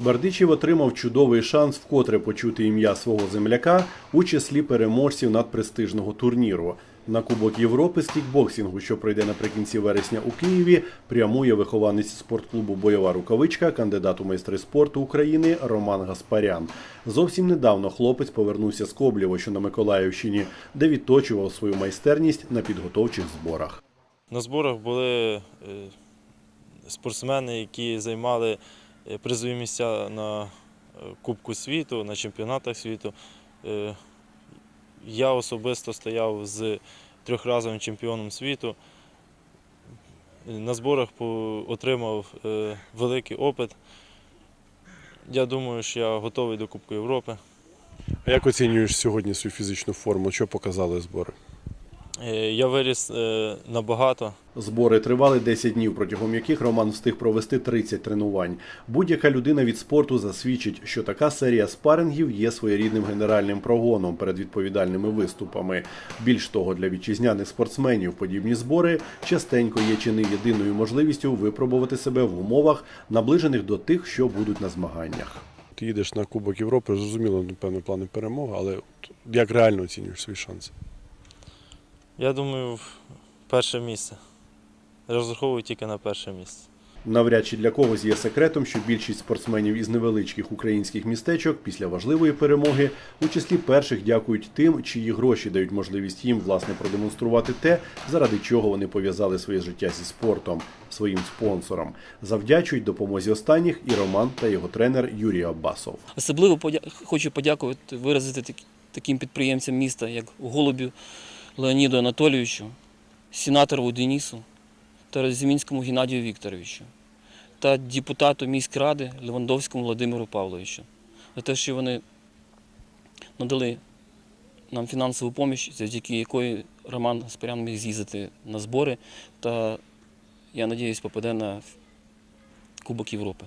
Бердичів отримав чудовий шанс вкотре почути ім'я свого земляка у числі переможців надпрестижного турніру. На Кубок Європи з кікбоксингу, що пройде наприкінці вересня у Києві, прямує вихованець спортклубу Бойова рукавичка, кандидат у майстри спорту України Роман Гаспарян. Зовсім недавно хлопець повернувся з Коблєво, що на Миколаївщині, де відточував свою майстерність на підготовчих зборах. На зборах були е, спортсмени, які займали призові місця на е, Кубку світу, на чемпіонатах світу. Е, Я особисто стояв з трьохразовим чемпіоном світу. На зборах отримав е, великий опит. Я думаю, що я готовий до Кубку Європи. А як оцінюєш сьогодні свою фізичну форму? Що показали збори? Е, Я виріс е, набагато. Збори тривали 10 днів, протягом яких Роман встиг провести 30 тренувань. Будь-яка людина від спорту засвідчить, що така серія спарингів є своєрідним генеральним прогоном перед відповідальними виступами. Більш того, для вітчизняних спортсменів подібні збори частенько є чи не єдиною можливістю випробувати себе в умовах, наближених до тих, що будуть на змаганнях. Ти їдеш на Кубок Європи, зрозуміло, напевно, плани перемоги, але як реально оцінюєш свої шанси? Я думаю, перше місце. Розраховую тільки на перше місце. Навряд чи для когось є секретом, що більшість спортсменів із невеличких українських містечок після важливої перемоги у числі перших дякують тим, чиї гроші дають можливість їм власне продемонструвати те, заради чого вони пов'язали своє життя зі спортом, своїм спонсорам. Завдячують допомозі останніх і Роман та його тренер Юрій Аббасов. Особливо подя... хочу подякувати, виразити таким підприємцям міста, як Голубю Леоніду Анатолійовичу, Сенатору Денису та Зімінському Геннадію Вікторовичу та депутату міськради Левандовському Володимиру Павловичу за те, що вони надали нам фінансову поміч, завдяки якої Роман Гаспарян міг з'їздити на збори та, я сподіваюся, попаде на Кубок Європи.